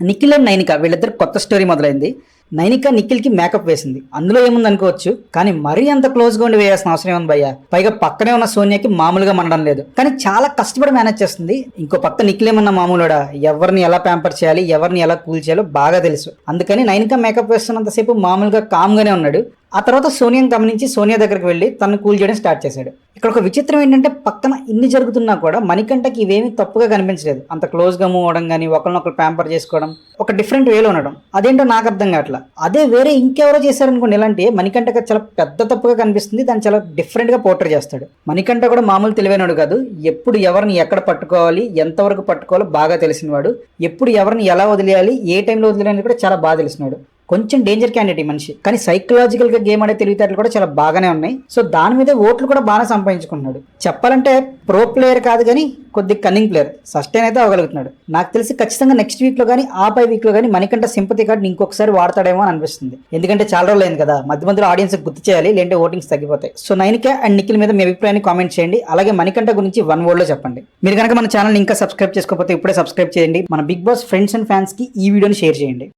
Nikhil and Nainika వీళ్ళిద్దరు కొత్త story మొదలైంది. నైనిక నిఖిల్కి మేకప్ వేసింది. అందులో ఏముంది అనుకోవచ్చు కానీ మరీ అంత క్లోజ్గా ఉండి వేయాల్సిన అవసరం ఏముంది భయ్య? పైగా పక్కనే ఉన్న సోనియాకి మామూలుగా మనడం లేదు. కానీ చాలా కష్టపడి మేనేజ్ చేస్తుంది. ఇంకో పక్క నిఖిల్ ఏమన్నా మామూలుడా? ఎవరిని ఎలా ప్యాంపర్ చేయాలి ఎవరిని ఎలా కూల్ చేయాలో బాగా తెలుసు. అందుకని నైనిక మేకప్ వేస్తున్నంతసేపు మామూలుగా కామ్గానే ఉన్నాడు. ఆ తర్వాత సోనియాని గమనించి సోనియా దగ్గరికి వెళ్ళి తను కూల్ చేయడం స్టార్ట్ చేశాడు. ఇక్కడ ఒక విచిత్రం ఏంటంటే పక్కన ఇన్ని జరుగుతున్నా కూడా మణికంఠకి ఇవేమీ తప్పుగా కనిపించలేదు. అంత క్లోజ్గా మూవ్ అవడం కానీ ఒకరినొకరు ప్యాంపర్ చేసుకోవడం ఒక డిఫరెంట్ వేలో ఉండడం. అదేంటో నాకు అర్థం కావట్లా. అదే వేరే ఇంకెవరో చేశారనుకోండి ఇలాంటి మణికంఠకి చాలా పెద్ద తప్పుగా కనిపిస్తుంది. దాన్ని చాలా డిఫరెంట్గా పోర్టర్ చేస్తాడు. మణికంఠ కూడా మామూలు తెలివైనడు కాదు. ఎప్పుడు ఎవరిని ఎక్కడ పట్టుకోవాలి ఎంతవరకు పట్టుకోవాలో బాగా తెలిసినవాడు. ఎప్పుడు ఎవరిని ఎలా వదిలేయాలి ఏ టైంలో వదిలేయాలి కూడా చాలా బాగా తెలిసినాడు కొంచెం డేంజర్ క్యాండిడేట్ ఈ మనిషి. కానీ సైకలాజికల్గా గేమ్ ఆడే తెలివితేటలు కూడా చాలా బాగానే ఉన్నాయి. సో దాని మీద ఓట్లు కూడా బాగానే సంపాదించుకున్నాడు చెప్పాలంటే ప్రో ప్లేయర్ కాదు కానీ కొద్ది కన్నింగ్ ప్లేయర్ సస్టైన్ అయితే అవ్వగలుగుతున్నాడు. నాకు తెలిసి ఖచ్చితంగా నెక్స్ట్ వీక్లో కానీ ఆ పై వీక్లో కానీ మణికంఠ సింపతి కార్డు ఇంకొకసారి వాడతాడేమో అని అనిపిస్తుంది. ఎందుకంటే చాలా రోజులు అయింది కదా. మధ్య మధ్యలో ఆడియన్స్ గుర్తు చేయాలి లేదంటే ఓటింగ్స్ తగ్గిపోతాయి. సో నైన్కే అండ్ నిఖిల్ మీద మీ అభిప్రాయాన్ని కామెంట్ చేయండి. అలాగే మణికంఠ గురించి వన్ వర్డ్లో చెప్పండి. మీరు కనుక మన ఛానల్ ఇంకా సబ్స్క్రైబ్ చేసుకోకపోతే ఇప్పుడే సబ్స్క్రైబ్ చేయండి. మన బిగ్ బాస్ ఫ్రెండ్స్ అండ్ ఫ్యాన్స్కి ఈ వీడియోని షేర్ చేయండి.